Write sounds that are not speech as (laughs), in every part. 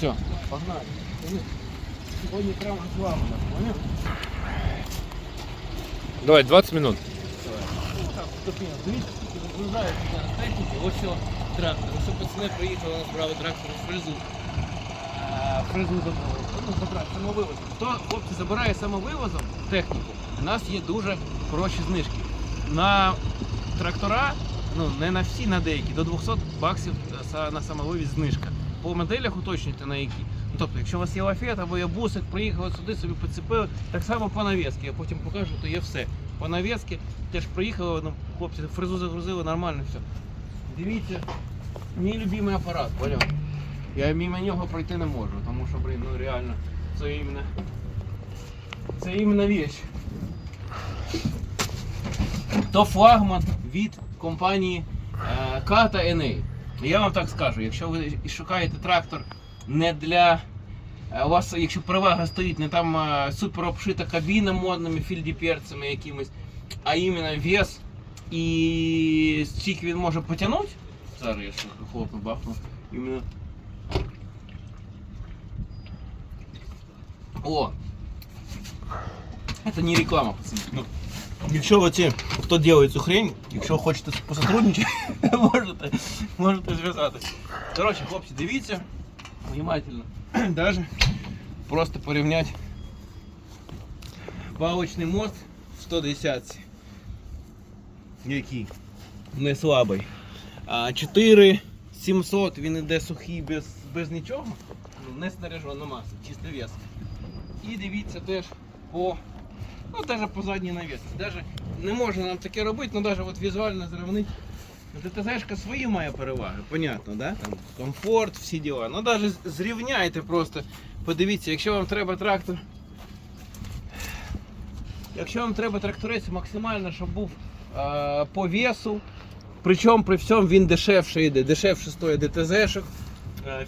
Все, погнали. Сьогодні прямо вами, поняв? Давай, 20 минут. Скільки зараз техніки. Ось що трактор. Ось пацани приїхали, нас трактор з фрезу. Е, Фрезу забрали. Ну, самовивозом. Хто хлопці забирає самовивозом техніку, у нас є дуже хороші знижки. На трактора, ну не на всі, на деякі, до 200 баксів е, са- на самовивіз знижка. По моделях уточнюйте на які. Ну, тобто, якщо у вас є лафет або є бусик, приїхали сюди, собі поцепили, так само по нав'язки. Я потім покажу, то є все. По нав'язки теж приїхали, ну, хлопці фрезу загрузили, нормально все. Дивіться, мій любимий апарат, поняв? Я мимо нього пройти не можу, тому що, блін, ну реально, це іменно. Це іменно вещь. То флагман від компанії е, Kata NA. Я вам так скажу, якщо ви шукаєте трактор не для. е, У вас, якщо перевага стоїть не там е, супер обшита кабіна модними фільдіперцями якимись, а іменно вес і скільки він може потягнути. Зараз я ще хлопну бахну. Іменно. О! Это не реклама, пацаны. Ну, якщо ви ці, хто робить цю хрень, якщо хочете посотрудничати, (laughs) можете, можете зв'язатися. Коротше, хлопці, дивіться, внимательно. (clears throat) Даже просто порівняти палочний мост в 110 який не слабий. А 4 700 він іде сухий без, без нічого, ну, не снаряжена маса, чисто вес. І дивіться теж по Ну, даже по задній навісці. Даже не можна нам таке робити, але навіть от візуально зрівнити. ДТЗшка свої має переваги, понятно, да? Там комфорт, всі діла. Ну навіть зрівняйте просто. Подивіться, якщо вам треба трактор. Якщо вам треба тракторець максимально, щоб був е, по весу, причому при всьому він дешевше йде, дешевше стоїть ДТЗшок,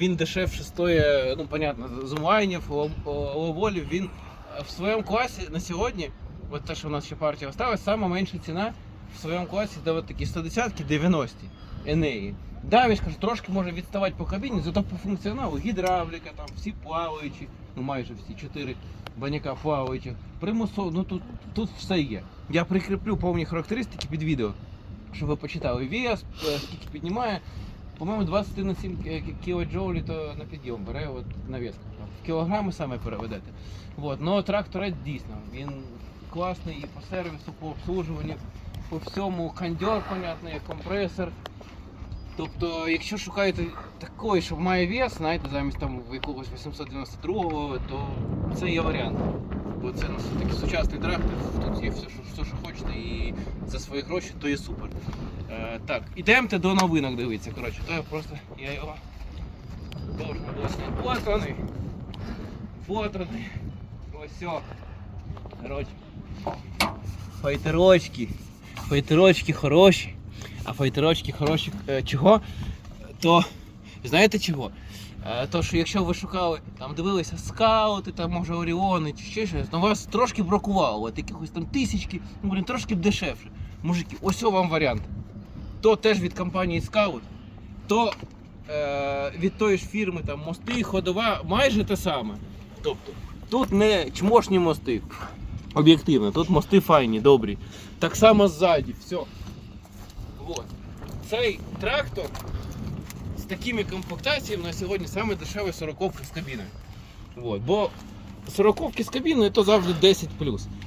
він дешевше стоїть, ну понятно, зумлайнів, ловолів, він в своєму класі на сьогодні, от те, що у нас ще партія осталась, сама менша ціна в своєму класі, де от такі 110-ки 90 Енеї. Да, він ж трошки може відставати по кабіні, зато по функціоналу гідравліка, там всі плаваючі, ну майже всі чотири баняка плаваючі. Примусово, ну тут, тут все є. Я прикріплю повні характеристики під відео, щоб ви почитали. Вес, е, скільки піднімає. По-моєму, 27 кілоджоулі то на підйом бере от навіска. Кілограми саме переведете. Вот. Но тракторець дійсно, він класний і по сервісу, по обслужуванню, по всьому кондьор, понятно, як компресор. Тобто, якщо шукаєте такий, що має вес, знаєте, замість там якогось 892-го, то це є варіант. Бо це ну, все-таки сучасний трактор, тут є все, що, все, що хочете, і за свої гроші, то є супер. Е, так, ідемте до новинок дивитися. Коротше, то я просто я його должен зняти. Фотраний. Ось. Коротше. Файтерочки. Файтерочки хороші. А файтерочки хороші е, чого? То знаєте чого? Е, То, що якщо ви шукали, там дивилися скаути, там може Оріони чи ще щось, то вас трошки бракувало, от якихось там тисячки, ну блін, трошки дешевше. Мужики, ось вам варіант. То теж від компанії Scout, то е, від тої ж фірми там мости, ходова, майже те саме. Тобто, тут не чмошні мости. Об'єктивно, тут мости файні, добрі. Так само ззаді, все. Вот. Цей трактор з такими комплектаціями на сьогодні саме дешевий 40 з кабіною. Вот. Бо 40 з кабіною то завжди 10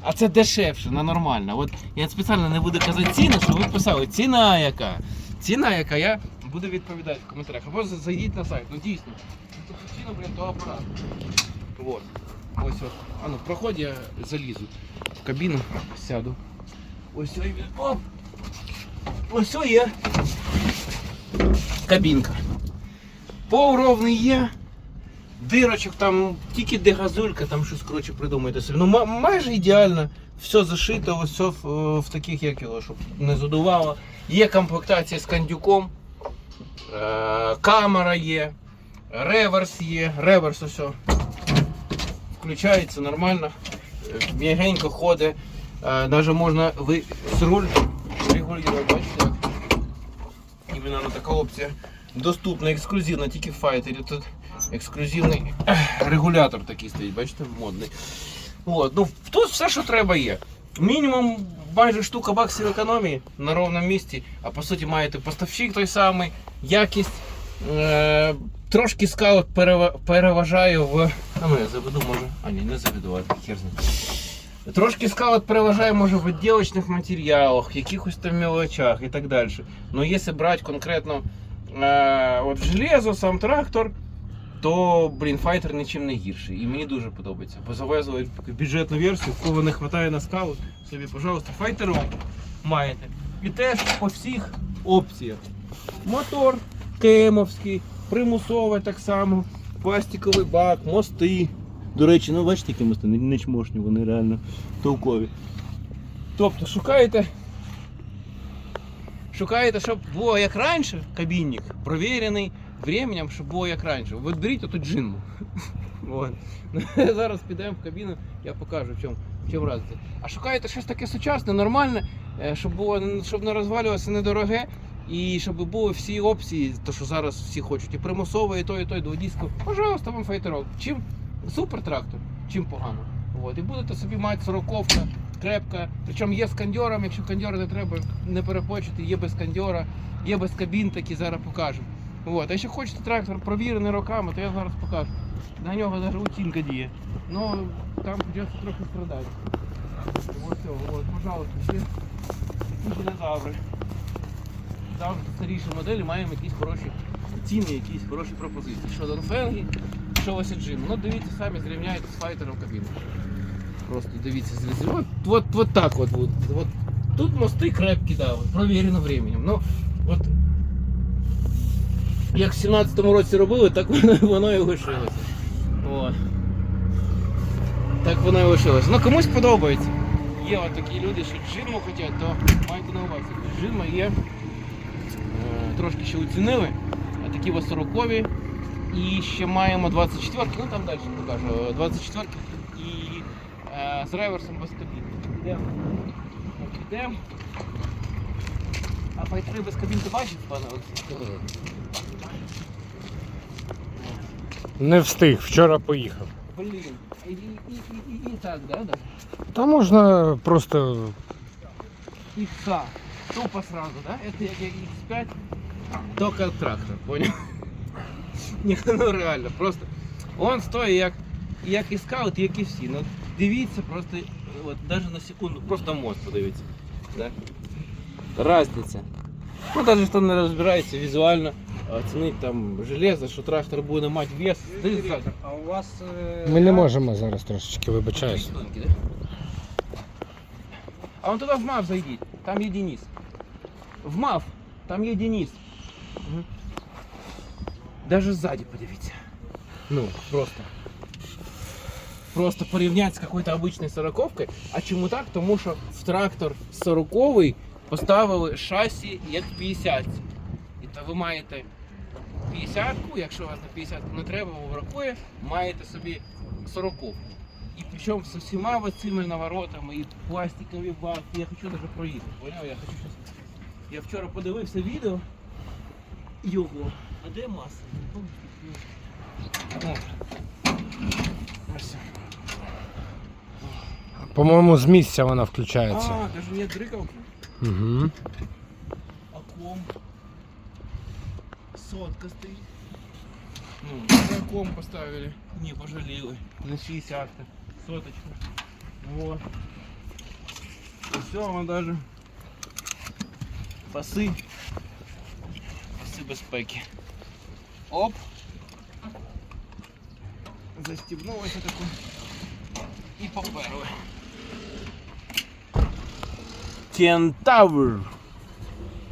А це дешевше, на нормально. От я спеціально не буду казати ціну, щоб ви писали, ціна яка. Ціна яка, я буду відповідати в коментарях. Або за- зайдіть на сайт. Ну дійсно. Тобто ціну, блін, то апарат. Вот. Ось от. А ну, проходь, я залізу в кабіну, сяду. Ось ось він. Оп! Ось ось є. Кабінка. Пол ровний є. Дирочок там тільки де газулька, там щось коротше придумайте собі. Ну ма- майже ідеально. Все зашито, ось все в, в таких як його, щоб не задувало. Є комплектація з кандюком, е, камера є, реверс є, реверс усе. Включається нормально, м'ягенько ходить. Е, Навіть можна ви з руль регулювати, бачите. Іменно така опція доступна, ексклюзивна, тільки в файтері. Тут ексклюзивний регулятор такий стоїть, бачите, модний. От, ну, тут все, що треба є. Мінімум майже штука баксів економії на ровному місці, а по суті маєте поставщик той самий, якість. Е, трошки скаут переважає в. А ну я заведу, може. А ні, не заведу, а хер з ним. Трошки скаут переважає, може, в відділочних матеріалах, якихось там мелочах і так далі. Но якщо брати конкретно е, от железо, сам трактор, то, блін, файтер нічим не гірший. І мені дуже подобається. Бо завезли бюджетну версію, в кого не вистачає на скаут, собі, пожалуйста, файтером маєте. І теж по всіх опціях. Мотор кемовський, примусовий так само, пластиковий бак, мости. До речі, ну бачите, які мости, не, чмошні, вони реально толкові. Тобто шукаєте. Шукаєте, щоб було як раніше, кабінник, провірений временем, щоб було як раніше. Ви беріть оту джинму. (laughs) От. (laughs) Зараз підемо в кабіну, я покажу, в чому, в чому разниця. А шукаєте щось таке сучасне, нормальне, е, щоб було, щоб не розвалювалося недороге, і щоб були всі опції, то що зараз всі хочуть, і примусове, і то, і то, і дводіску. Пожалуйста, вам файтерок. Чим супер трактор, чим погано. От. І будете собі мати сороковка, крепка. Причому є з кондьором, якщо кондьора не треба, не перепочити, є без кондьора, є без кабін, такі зараз покажемо. От. А якщо хочете трактор провірений роками, то я зараз покажу. На нього навіть утінка діє. Ну там придеться трохи страдати. Ось от, пожалуйста, всі динозаври. Завжди старіші моделі маємо якісь хороші ціни, якісь хороші пропозиції. Що Донфенги, що Васяджин. Ну дивіться самі, зрівняйте з файтером кабіну. Просто дивіться, зрізі. От, от, от так от, от, от. Тут мости крепкі дали, провірено временем. Ну, от, як в 17-му році робили, так воно, (laughs) воно і лишилося. Так воно і лишилося. Ну комусь подобається. Є от такі люди, що джинму хочуть, то майте на увазі. Джинма є трошки ще оцінили. Такі ось 40 -ві. І ще маємо 24-ки, ну там далі покажу. 24-ки і е, з реверсом без кабінки. Йдемо. Йдемо. А пайтри без кабінки бачите, пане Олексій? Не встиг, вчора поїхав. Блін, і, і, і, і, і так, да. Та можна просто. І так. Тупо сразу, да? Это X5. Только трактор, понял? ну реально, просто. Он стоит, як як и скаут, як і всі. Ну, Дивіться, просто вот даже на секунду, просто мост подивіться. Да? Разница. Ну, даже что не розбирається визуально. оцінить там железо, что трактор буде мати вес. А у вас... Э, Ми не можемо а зараз трошечки вибачаюсь. А он туда в МАВ зайдіть, там є Денис. В МАВ, там є Денис. Мгм. Даже сзади подивіться. Ну, просто. Просто порівняти з какой-то обычной сороковкой. А чому так? Тому що в трактор 40 поставили шасі як 50. І то ви маєте 50-ку, якщо у вас на 50 не треба, бо бракує, маєте собі 40 І причому з усіма цими наворотами і пластикові баки. Я хочу навіть проїхати. Я хочу. Я вчора подивився відео його. А де маса? О. Ось. По-моєму, з місця вона включається. А, даже нет дрыковки. Угу. А ком? Сотка стоит. Ну, на ком поставили. Не, пожалели. На 60 -ка. Соточка. Вот. И все, он даже пасы. Пасы безпеки. Оп. Застібнулося таке. І поперли. Кентавр.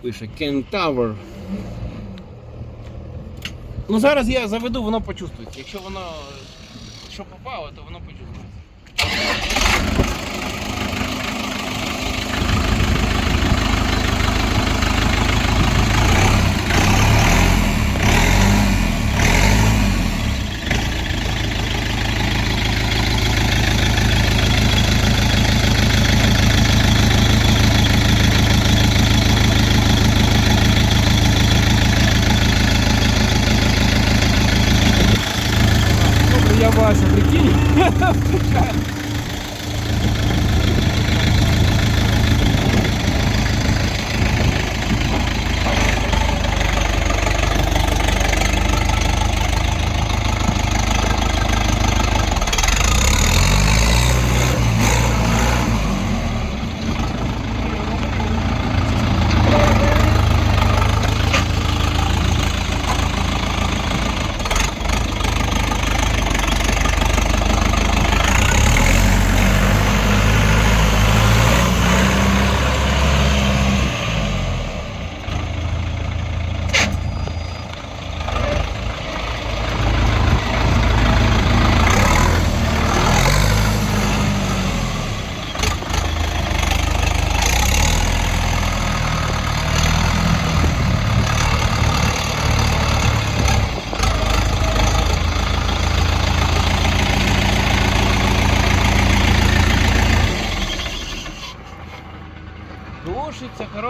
Пише Кентавр. Ну зараз я заведу, воно почувствується. Якщо воно що попало, то воно почувствується.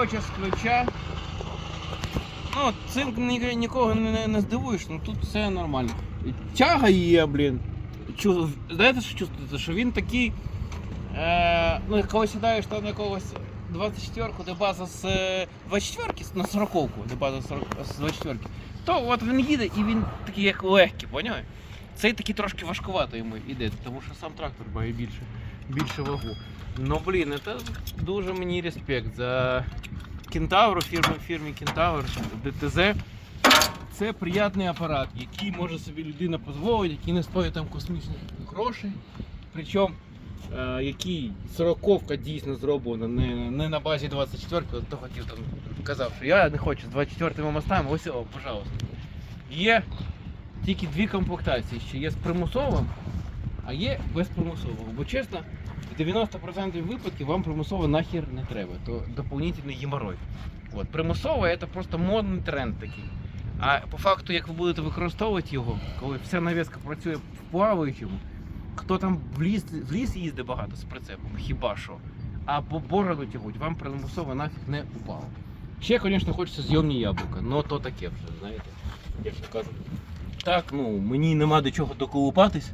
Коротше, з ключа. Ну, цим ні- нікого не, не, здивуєш, ну тут все нормально. Тяга є, блін. Знаєте, що чувствуєте? Що він такий. Е, ну, як коли сідаєш там якогось 24-ку, де база з е, 24-ки, на 40-ку, де база з 40 з 24-ки, то от він їде і він такий як легкий, поняв? Цей такий трошки важкувато йому йде, тому що сам трактор має більше, більше вагу. Ну блін, це дуже мені респект за Кентавру, фірму фірмі Кентавр, ДТЗ. Це приятний апарат, який може собі людина дозволити, який не стоїть там космічних грошей. Причому е, який сороковка дійсно зроблена не, не на базі 24-ки, хто хотів там казав, що я не хочу з 24-ми мостами, ось о, пожалуйста. Є тільки дві комплектації, ще є з примусовим, а є без примусового. Бо чесно, в 90% випадків вам примусово нахер не треба, то доповнительний геморрой. От. Примусове це просто модний тренд такий. А по факту, як ви будете використовувати його, коли вся навіска працює в плаваючому, хто там в ліс, в ліс їздить багато з прицепом, хіба що. А по бороду тягуть, вам примусово нафіг не упало. Ще, звісно, хочеться зйомні яблука, але то таке вже, знаєте, як то кажуть. Так, ну, мені нема до чого доколупатись.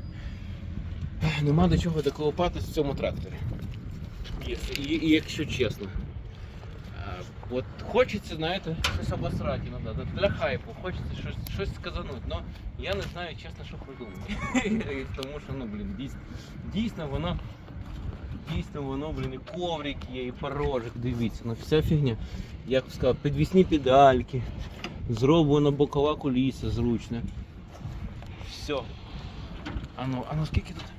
Нема до чого доколупатись в цьому тракторі. І, і, якщо чесно. От хочеться, знаєте, щось обосрати іноді, для хайпу, хочеться щось, щось сказанути, але я не знаю чесно, що придумати. (laughs) Тому що, ну, блін, дійсно, дійсно воно, дійсно воно, блін, і коврик є, і порожик, дивіться, ну вся фігня. Як сказав, підвісні педальки, зроблена бокова куліса зручна. Все. А ну, а ну скільки тут?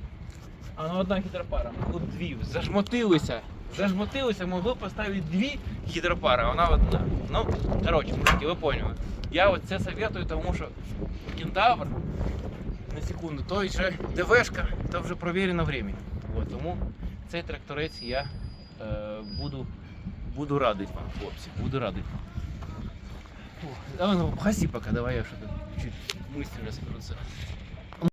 А ну одна гідропара, тут дві. Зажмотилися. Зажмотилися, могли поставити дві гідропари, а вона одна. Ну, коротше, мужики, ви поняли. Я от це советую, тому що кентавр, на секунду, той же ДВшка, то вже провірено временем. От, тому цей тракторець я е, буду, буду радий вам, хлопці, буду радий. Фух, Давай, ну, гаси пока, давай я что-то чуть мысленно соберуться.